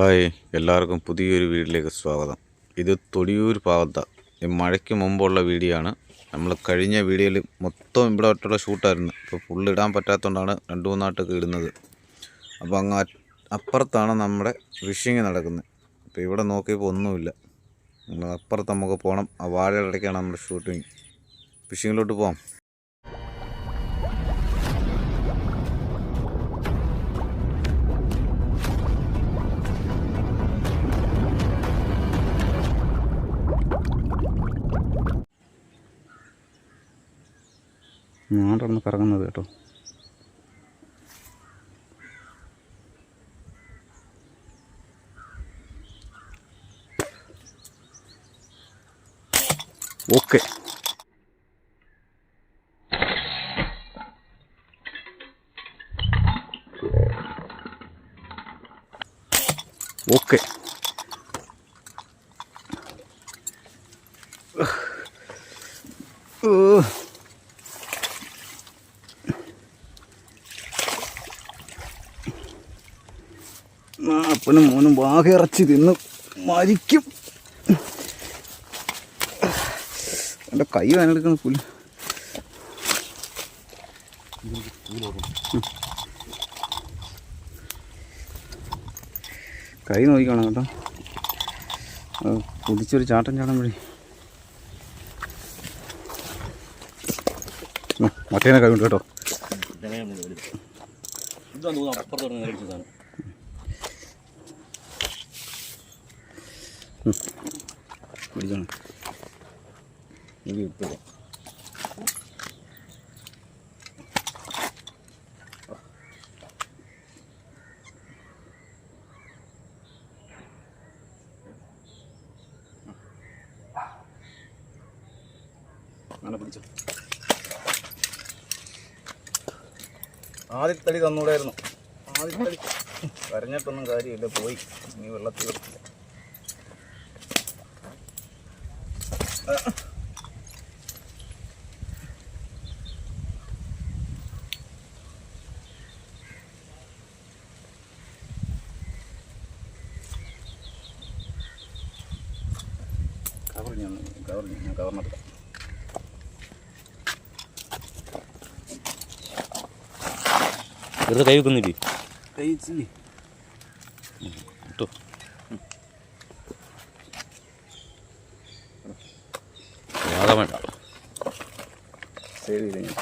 Hi എല്ലാവർക്കും പുതിയൊരു വീഡിയോയിലേക്ക് സ്വാഗതം. ഇത് തൊടിയൂർ ഭാഗത്ത ഈ മഴയ്ക്ക് മുമ്പുള്ള വീഡിയോ ആണ് നമ്മൾ കഴിഞ്ഞ വീഡിയോയിൽ മൊത്തം ഇവിടെ ഒട്ടുള്ള ഷൂട്ടായിരുന്നു. ഇപ്പോൾ ഫുള്ള് ഇടാൻ പറ്റാത്തതുകൊണ്ടാണ് രണ്ട് മൂന്നാട്ടൊക്കെ ഇടുന്നത്. അപ്പോൾ അങ്ങ് അപ്പുറത്താണ് നമ്മുടെ ഫിഷിങ് നടക്കുന്നത്. അപ്പോൾ ഇവിടെ നോക്കിയപ്പോൾ ഒന്നുമില്ല. നമ്മൾ അപ്പുറത്ത് നമുക്ക് പോകണം ആ വാഴയുടെ ഇടയ്ക്കാണ് നമ്മുടെ ഷൂട്ടിങ് ഫിഷിങ്ങിലോട്ട് പോകാം ഞാനൊന്ന് കറങ്ങുന്നത് കേട്ടോ. ഓക്കെ. ഓക്കെ. ഓ അപ്പനും മോനും വാക ഇറച്ചി തിന്ന് മരിക്കും. എന്റെ കൈ വേനെടുക്കുന്ന പുല്ല്. കൈ നോക്കിക്കണം കേട്ടോ. കുതിച്ചൊരു ചാട്ടം ചാടാൻ വഴി മറ്റേനെ കൈ ഉണ്ട് കേട്ടോ. ഇതാ തോന്നുന്നു? അപ്പുറത്ത് പിടിച്ചോണം എനിക്ക് ഇട്ടു അങ്ങനെ പിടിച്ചോ ആദ്യത്തെ തന്നൂടായിരുന്നു. ആദ്യത്തടി കരഞ്ഞിട്ടൊന്നും കാര്യമില്ല പോയി. നീ വെള്ളത്തിൽ വെച്ചില്ല കവർ ഞാൻ കവർ ഞാൻ കവർന്നെടുക്കാം വെറുതെ കൈ വെക്കുന്നില്ലേ കഴിച്ചില്ലേ ആകെ വേണ്ട സേവ് ചെയ്ത് ഞാൻ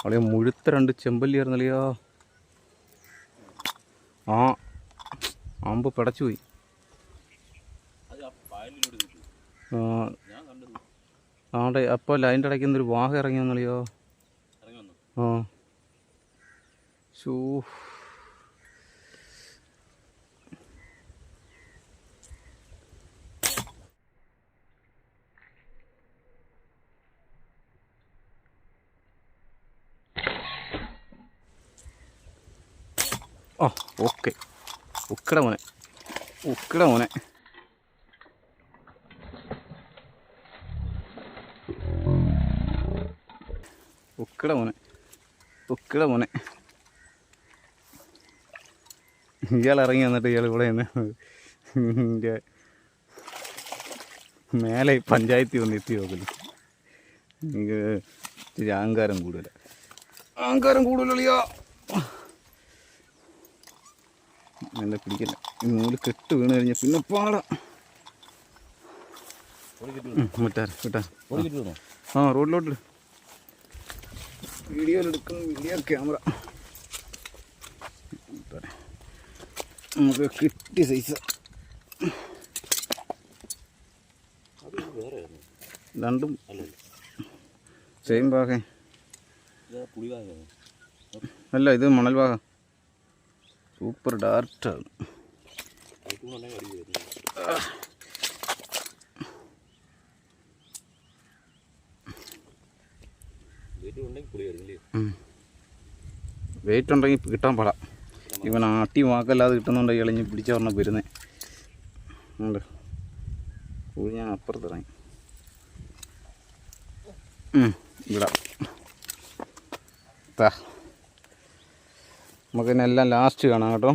അവളെ മുഴുത്ത രണ്ട് ചെമ്പല്ലിയായിരുന്നല്ലയോ ആ ആമ്പ് പിടച്ചു പോയി. ആടെ അപ്പോൾ അതിന്റെ ഇടയ്ക്ക് നിന്നൊരു വാഹ ഇറങ്ങി ആ. ഷൂ ആ ഓക്കെ. ഉക്കട മോനെ. ഉക്കട മോനെ. ഉക്കട മോനെ. ഉക്കട മോനെ. ഇയാൾ ഇറങ്ങി വന്നിട്ട് ഇയാൾ ഇവിടെ നിന്ന് മേലെ പഞ്ചായത്തിൽ വന്ന് എത്തി നോക്കുന്നു. എനിക്ക് അഹങ്കാരം കൂടുതല. അഹങ്കാരം കൂടുതലളിയോ. നല്ല പിടിക്കില്ല? ഈ നൂൽ കെട്ട് വീണ് കഴിഞ്ഞാൽ പിന്നെ പാടാം. വിട്ടാർ വിട്ടാർ ആ റോഡിലോട്ട് വീഡിയോ എടുക്കുന്ന വീഡിയോ ക്യാമറ. നമുക്ക് കിട്ടിയ സൈസ് രണ്ടും സെയിം ഭാഗം. അല്ല ഇത് മണൽ ഭാഗം. സൂപ്പർ ഡാർട്ടാണ് വെയിറ്റ് ഉണ്ടെങ്കിൽ കിട്ടാൻ പാടാം. ഇവൻ ആട്ടി വാക്കല്ലാതെ കിട്ടുന്നുണ്ട് ഇളഞ്ഞ് പിടിച്ച പറഞ്ഞ വരുന്നേ. ഉണ്ട്. കൂടി ഞാൻ അപ്പുറത്തിറങ്ങി ഇവിടെ. താ നമുക്ക് എല്ലാം ലാസ്റ്റ് കാണാം കേട്ടോ.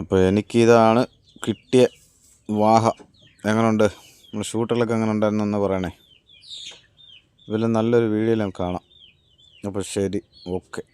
അപ്പോൾ എനിക്കിതാണ് കിട്ടിയ വാഹ. എങ്ങനെയുണ്ട് നമ്മുടെ ഷൂട്ടുകളൊക്കെ എങ്ങനെ ഉണ്ടായിരുന്നെന്ന് പറയണേ. ഇതിൽ നല്ലൊരു വീഡിയോയിൽ നമുക്ക് കാണാം. അപ്പോൾ ശരി ഓക്കെ.